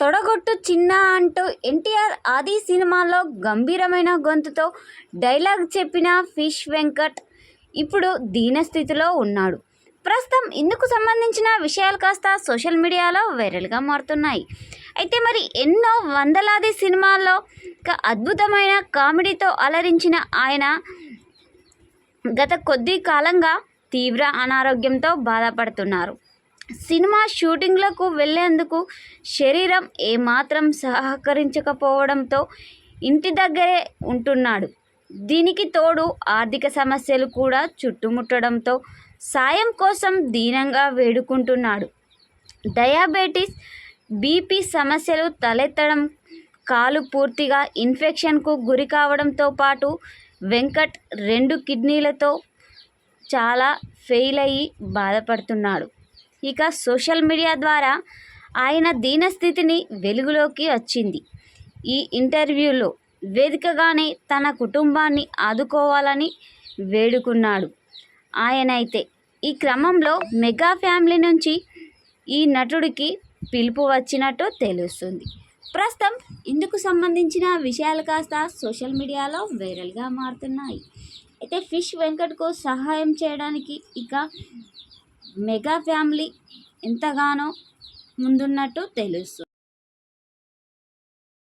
తొడగొట్టు చిన్న అంటూ ఎన్టీఆర్ ఆది సినిమాలో గంభీరమైన గొంతుతో డైలాగ్ చెప్పిన ఫిష్ వెంకట్ ఇప్పుడు దీనస్థితిలో ఉన్నాడు. ప్రస్తుతం ఇందుకు సంబంధించిన విషయాలు కాస్త సోషల్ మీడియాలో వైరల్గా మారుతున్నాయి. అయితే మరి ఎన్నో వందలాది సినిమాల్లో ఒక అద్భుతమైన కామెడీతో అలరించిన ఆయన గత కొద్ది కాలంగా తీవ్ర అనారోగ్యంతో బాధపడుతున్నారు. సినిమా షూటింగ్లకు వెళ్ళేందుకు శరీరం ఏమాత్రం సహకరించకపోవడంతో ఇంటి దగ్గరే ఉంటున్నాడు. దీనికి తోడు ఆర్థిక సమస్యలు కూడా చుట్టుముట్టడంతో సాయం కోసం దీనంగా వేడుకుంటున్నాడు. డయాబెటీస్ బీపీ సమస్యలు తలెత్తడం కాలు పూర్తిగా ఇన్ఫెక్షన్కు గురి కావడంతో పాటు వెంకట్ రెండు కిడ్నీలతో చాలా ఫెయిల్ అయ్యి బాధపడుతున్నాడు. ఇక సోషల్ మీడియా ద్వారా ఆయన దీనస్థితిని వెలుగులోకి వచ్చింది. ఈ ఇంటర్వ్యూలో వేదికగానే తన కుటుంబాన్ని ఆదుకోవాలని వేడుకున్నాడు. ఆయనైతే ఈ క్రమంలో మెగా ఫ్యామిలీ నుంచి ఈ నటుడికి పిలుపు వచ్చినట్టు తెలుస్తుంది. ప్రస్తుతం ఇందుకు సంబంధించిన విషయాలు కాస్త సోషల్ మీడియాలో వైరల్గా మారుతున్నాయి. అయితే ఫిష్ వెంకట్కు సహాయం చేయడానికి ఇక మెగా ఫ్యామిలీ ఎంతగానో ముందున్నట్టు తెలుస్తుంది